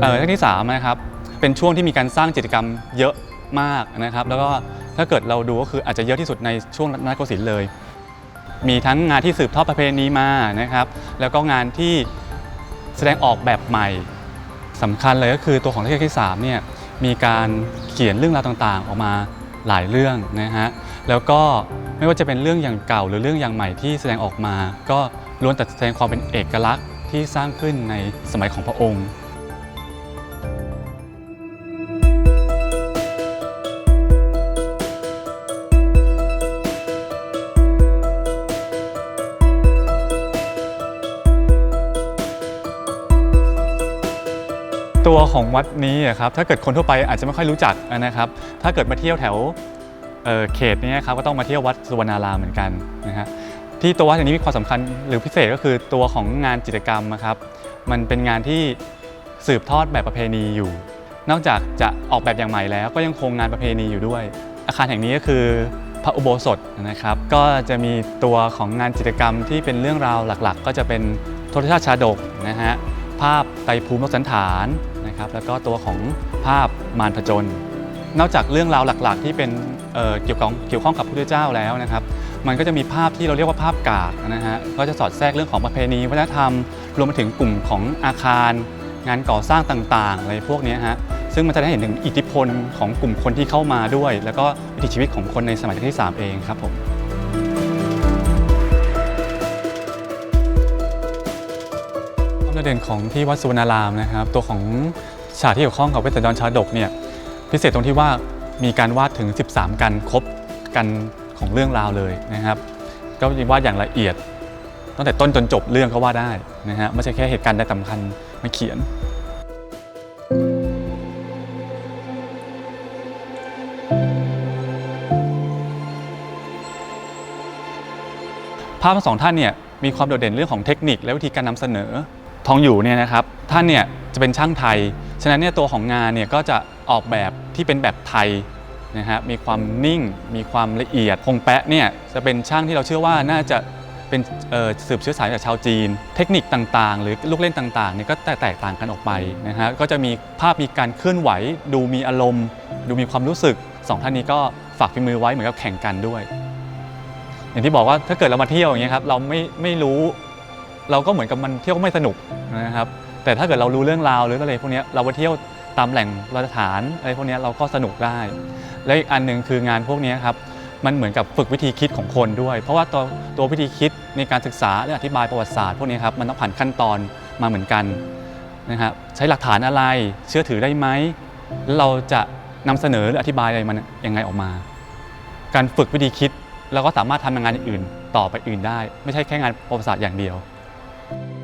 เออเรื่องที่3นะครับเป็นช่วงที่มีการสร้างกิจกรรมเยอะมากนะครับ แล้วก็ถ้าเกิดเราดูก็คืออาจจะเยอะที่สุดในช่วงรัตนโกสินทร์เลย มีทั้งงานที่สืบทอดประเพณีมานะครับ แล้วก็งานที่แสดงออกแบบใหม่สำคัญเลยก็คือตัวของรัชกาลที่3เนี่ยมีการเขียนเรื่องราวต่างๆ ออกมาหลายเรื่องนะฮะแล้วก็ไม่ว่าจะเป็นเรื่องอย่างเก่าหรือเรื่องอย่างใหม่ที่แสดงออกมา ก็ล้วนแต่แสดงความเป็นเอกลักษณ์ที่สร้างขึ้นในสมัยของพระองค์ ตัวของวัดนี้อะครับถ้าเกิดคนทั่วไปอาจจะไม่ค่อยรู้จักนะครับ ถ้าเกิดมาเที่ยวแถวเอ่อเขตนี้ครับก็ต้องมาเที่ยววัดสุวรรณารามเหมือนกันนะฮะที่ตัววัดแห่งนี้มีความสำคัญหรือพิเศษก็คือตัวของงานจิตรกรรมอะครับ มันเป็นงานที่สืบทอดแบบประเพณีอยู่ นอกจากจะออกแบบอย่างใหม่แล้ว ก็ยังคงงานประเพณีอยู่ด้วย อาคารแห่งนี้ก็คือพระอุโบสถนะครับ ก็จะมีตัวของงานจิตรกรรมที่เป็นเรื่องราวหลักๆ ก็จะเป็นทรทัศน์ชาดกนะฮะภาพไตรภูมิสันฐาน นะครับแล้วก็ตัวของภาพมารผจญนอกจากเรื่องราวหลักๆ ที่เป็นเเกี่ยวกับเกี่ยวข้องกับพระพุทธเจ้าแล้วนะครับมันก็จะมีภาพที่เราเรียกว่าภาพกากนะฮะก็จะสอดแทรกเรื่องของประเพณีวัฒนธรรม รวมไปถึงกลุ่มของอาคาร งานก่อสร้างต่างๆอะไรพวกนี้ฮะซึ่งมันจะได้เห็นถึงอิทธิพลของกลุ่มคนที่เข้ามาด้วย แล้วก็วิถีชีวิตของคนในสมัยรัชกาลที่ 3 เองครับผม ดเด่นของที่วัดสุวรรณารามนะครับ ตัวของฉากที่เกี่ยวข้องกับเวทสันดรชาดกเนี่ยพิเศษตรงที่ว่ามีการวาดถึง 13 กันครบกันของเรื่องราวเลยนะครับ ก็วาดอย่างละเอียด ตั้งแต่ต้นจนจบเรื่องก็วาดได้นะฮะไม่ใช่แค่เหตุการณ์ใดสำคัญมาเขียนภาพทั้งสองท่านเนี่ยมีความโดดเด่นเรื่องของเทคนิคและวิธีการนำเสนอ ทองอยู่เนี่ยนะครับท่านเนี่ยจะเป็นช่างไทย ฉะนั้นเนี่ยตัวของงานเนี่ยก็จะออกแบบที่เป็นแบบไทยนะฮะมีความนิ่งมีความละเอียดคงแปะเนี่ยจะเป็นช่างที่เราเชื่อว่าน่าจะเป็นเออสืบเชื้อสายจากชาวจีน เทคนิคต่างๆ หรือลูกเล่นต่างๆเนี่ยก็แตกแตกต่างกันออกไปนะฮะก็จะมีภาพมีการเคลื่อนไหว ดูมีอารมณ์ ดูมีความรู้สึกสองท่านนี้ก็ฝากฝีมือไว้เหมือนกับแข่งกันด้วย อย่างที่บอกว่าถ้าเกิดเรามาเที่ยวอย่างเงี้ยครับเราไม่ไม่รู้ เราก็เหมือนกับมันเที่ยวก็ไม่สนุกนะครับ แต่ถ้าเกิดเรารู้เรื่องราวหรืออะไรพวกนี้เราไปเที่ยวตามแหล่งสถานอะไรพวกนี้เราก็สนุกได้ และอีกอันหนึ่งคืองานพวกนี้ครับมันเหมือนกับฝึกวิธีคิดของคนด้วย เพราะว่าตัวตัววิธีคิดในการศึกษาและอธิบายประวัติศาสตร์พวกนี้ครับมันต้องผ่านขั้นตอนมาเหมือนกันนะครับใช้หลักฐานอะไรเชื่อถือได้ไหมแล้วเราจะนำเสนอหรืออธิบายอะไรมันยังไงออกมา การฝึกวิธีคิดเราก็สามารถทำงานอย่างอื่น ต่อไปอื่นได้ ไม่ใช่แค่งานประวัติศาสตร์อย่างเดียว「thank you